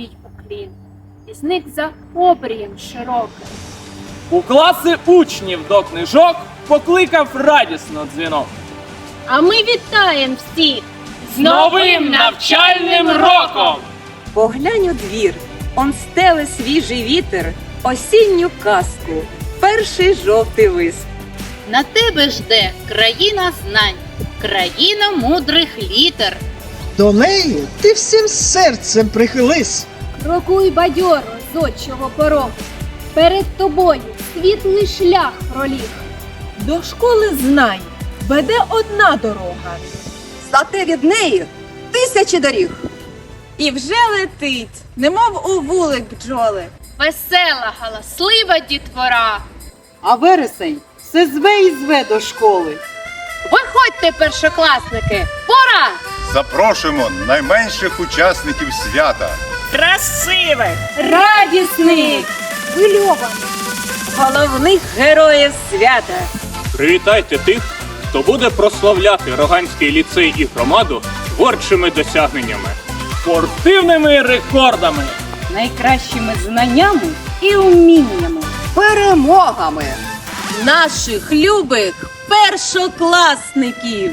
свій уклін, і зник за обрієм широким. У класи учнів до книжок покликав радісно дзвінок. А ми вітаємо всіх З новим навчальним роком! Поглянь у двір, он стеле свіжий вітер, осінню казку, перший жовтий лист. На тебе жде країна знань, країна мудрих літер. До неї ти всім серцем прихились. Крокуй бадьоро з отчого порогу. Перед тобою світлий шлях проліг. До школи знань веде одна дорога. Зате від неї тисячі доріг. І вже летить, немов у вулик бджоли. Весела, галаслива дітвора. А вересень все зве і зве до школи. Виходьте, першокласники! Пора! Запрошуємо найменших учасників свята. Красиве! Радісний! Хвильований! Головних героїв свята. Привітайте тих, хто буде прославляти Роганський ліцей і громаду творчими досягненнями, спортивними рекордами. Найкращими знаннями і уміннями. Перемогами наших любих першокласників.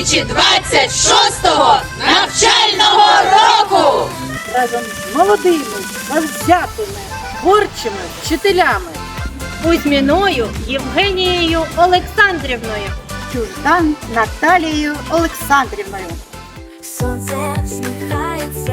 2025-2026 навчального року! Разом з молодими, завзятими, творчими вчителями. Кузьміною Євгенією Олександрівною. Чуждан Наталією Олександрівною. Сонце всміхається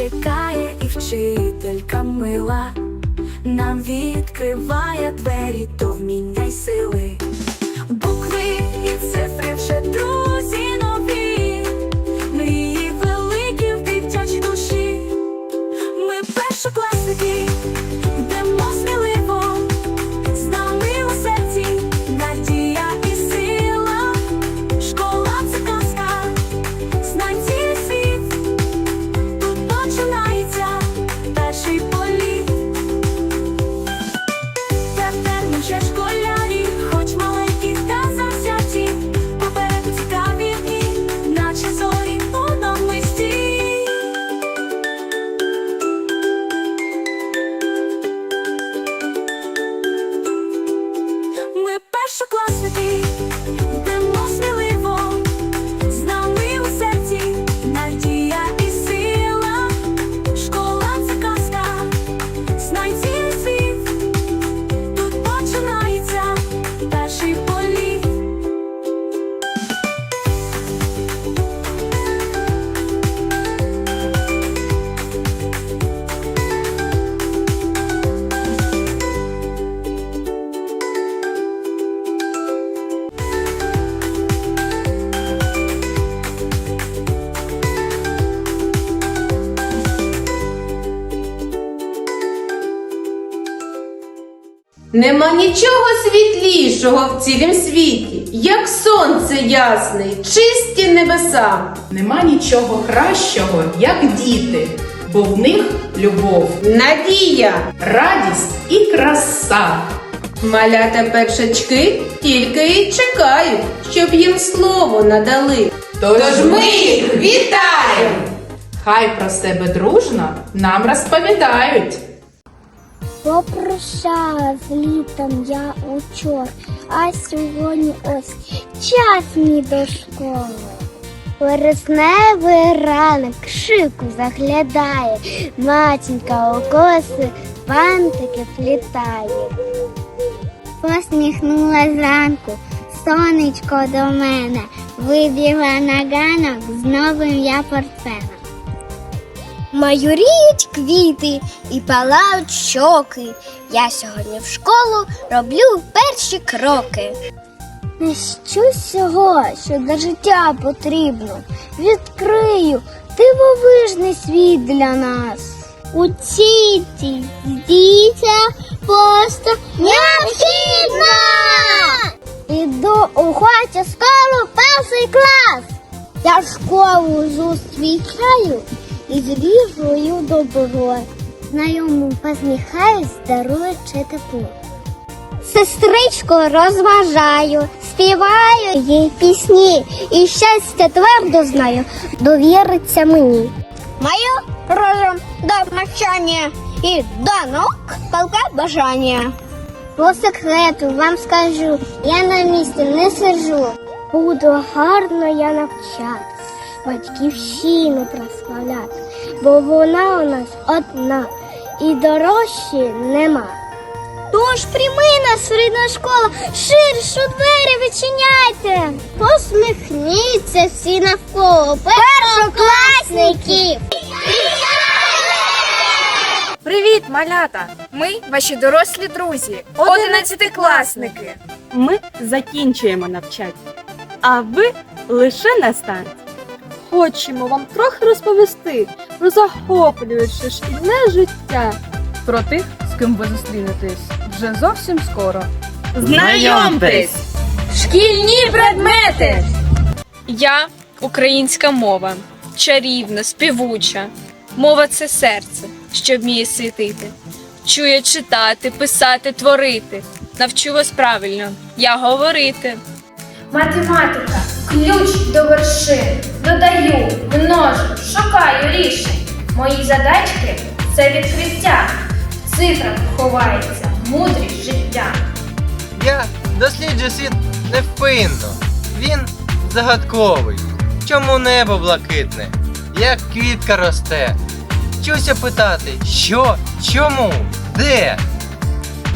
чекає і вчителька мила. Нам відкриває двері то вміння й сили. Букви і цифри вже друзі Нема нічого світлішого в цілім світі, як сонце ясне, чисті небеса. Нема нічого кращого, як діти, бо в них любов, Надія, радість і краса. малята першачки тільки й чекають, щоб їм слово надали. Тож ми їх вітаємо! Хай про себе дружно нам розповідають. Попрощала з літом я учора, а сьогодні ось час мій до школи. Вересневий ранок шику заглядає, матінка у коси бантики плітає. Посміхнула зранку, сонечко до мене, вибігла на ганок з новим я портфелем. Майоріють квіти і палають щоки. Я сьогодні в школу роблю перші кроки. Що всього, що для життя потрібно, відкрию дивовижний світ для нас. У ціті дітя просто необхідно! Іду у хаті школу перший клас. Я школу зустрічаю і з віжою добро. Знайому посміхаюсь, даруючи тепло. Сестричку розважаю, співаю їй пісні, і щастя твердо знаю, довіриться мені. Маю розум до навчання і до наук палке бажання. По секрету вам скажу, я на місці не сиджу. Буду гарно я навчатись, батьківщину прославляти, бо вона у нас одна і дорожчі нема. Тож прийми нас, рідна школа, ширшу двері відчиняйте. Посміхніться всі навколо першокласників. Привіт, малята! Ми ваші дорослі друзі, одинадцятикласники. Ми закінчуємо навчання, а ви лише на станції. Хочемо вам трохи розповісти про захоплююче шкільне життя. Про тих, з ким ви зустрінетесь вже зовсім скоро. Знайомтесь! Шкільні предмети! Я українська мова, чарівна, співуча. Мова це серце, що вміє світити. Чує читати, писати, творити. Навчу вас правильно, я говорити. Математика ключ до вершин. Додаю, множу, шукаю рішень. Мої задачки це відкриття. В цифрах ховається мудрість життя. Я досліджую світ невпинно. Він загадковий. Чому небо блакитне, як квітка росте? Вчуся питати, що, чому, де?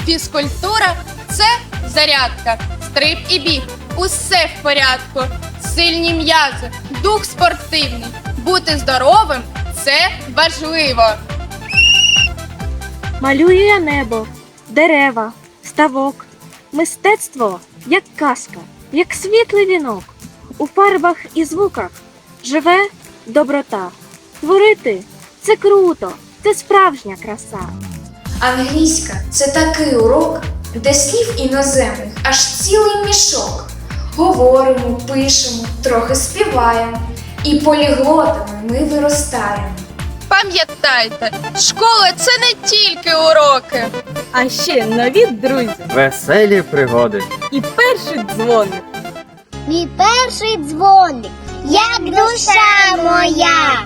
Фізкультура це зарядка, стрип і біг. Усе в порядку. Сильні м'язи, дух спортивний. Бути здоровим це важливо. Малюю я небо, дерева, ставок. Мистецтво як казка, як світлий вінок. У фарбах і звуках живе доброта. Творити це круто, це справжня краса. Англійська це такий урок, де слів іноземних аж цілий мішок. Говоримо, пишемо, трохи співаємо, і поліглотами ми виростаємо. Пам'ятайте, школа це не тільки уроки. А ще нові друзі Веселі пригоди. і перший дзвоник. Мій перший дзвоник, як душа моя.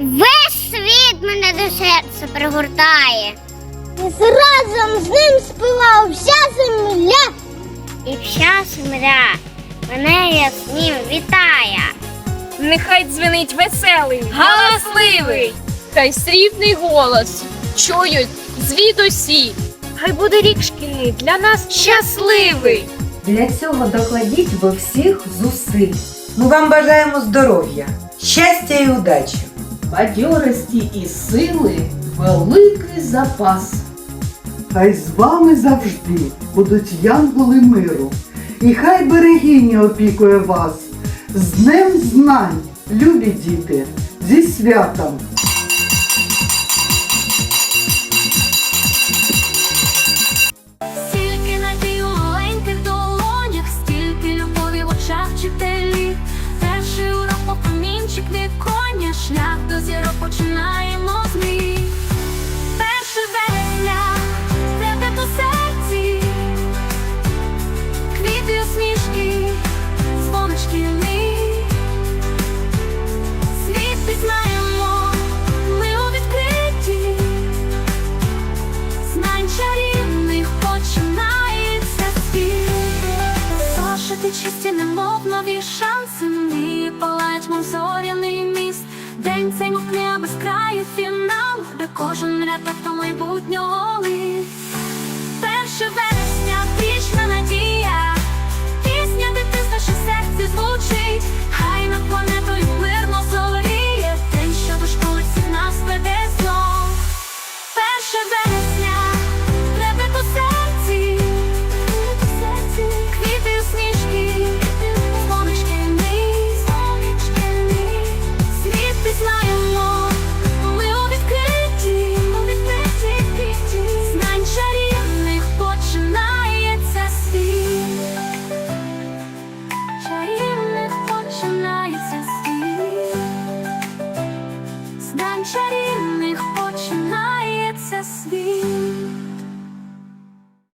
Весь світ мене до серця пригортає. І разом з ним співала вся земля. І вся земля мене яснім вітає. Нехай дзвенить веселий, галасливий. Хай срібний голос чують звідусі. Хай буде рік шкільний для нас щасливий. Для цього докладіть ви всіх зусиль. Ми вам бажаємо здоров'я, щастя і удачі. Бадьорості і сили великий запас. Хай з вами завжди будуть янголи миру, і хай берегиня опікує вас. З Днем знань, любі діти, зі святом! Чисті, немов нові шанси, Ми палають, мов зоряний міст. День цей мов без краю фінал, де кожен рядок то майбутнього лист. Перше вересня, вічна надія,